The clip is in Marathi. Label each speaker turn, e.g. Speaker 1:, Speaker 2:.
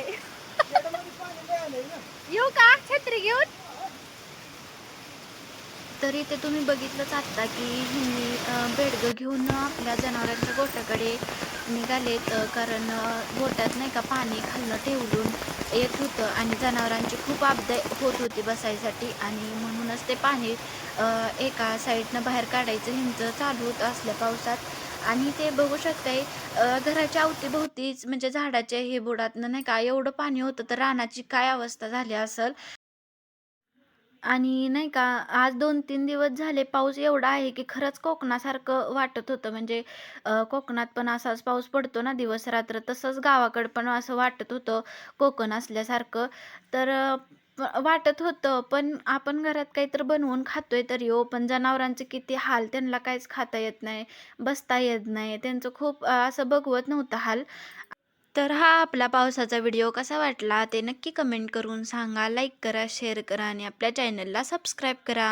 Speaker 1: होय येऊ का? छत्री घेऊन? तर तुम्ही बघितलंच आता की हिंदी बेडगं घेऊन आपल्या जनावरांच्या गोट्याकडे निघालेत कारण गोट्यात नाही का पाणी खालणं ठेवलून येत होतं आणि जनावरांची खूप आपदाय होत होती बसायसाठी आणि म्हणूनच ते पाणी एका साईडनं बाहेर काढायचं हिंचं चालू होतं असल्या पावसात. आणि ते बघू शकताय अ, घराच्या अवतीभोवतीच म्हणजे झाडाच्या हे बुडातनं नाही का एवढं पाणी होतं तर रानाची काय अवस्था झाली असेल आणि नाही का आज 2-3 दिवस झाले पाऊस एवढा आहे, की खरंच कोकणासारखं वाटत होतं. म्हणजे अ, कोकणात पण असाच पाऊस पडतो ना दिवस-रात्र, तसंच गावाकडं पण असं वाटत होतं कोकण असल्यासारखं. तर अ, वाटत होतं, पण आपण घरात काहीतरी बनवून खातोय तरी हो, पण जनावरांचे किती हाल. त्यांना काहीच खाता येत नाही, बसता येत नाही. त्यांचं खूप असं बघवत नव्हतं हाल. तर हा आपला पावसाचा व्हिडिओ कसा वाटला ते नक्की कमेंट करून सांगा. लाईक करा, शेअर करा आणि आपल्या चॅनलला सबस्क्राईब करा.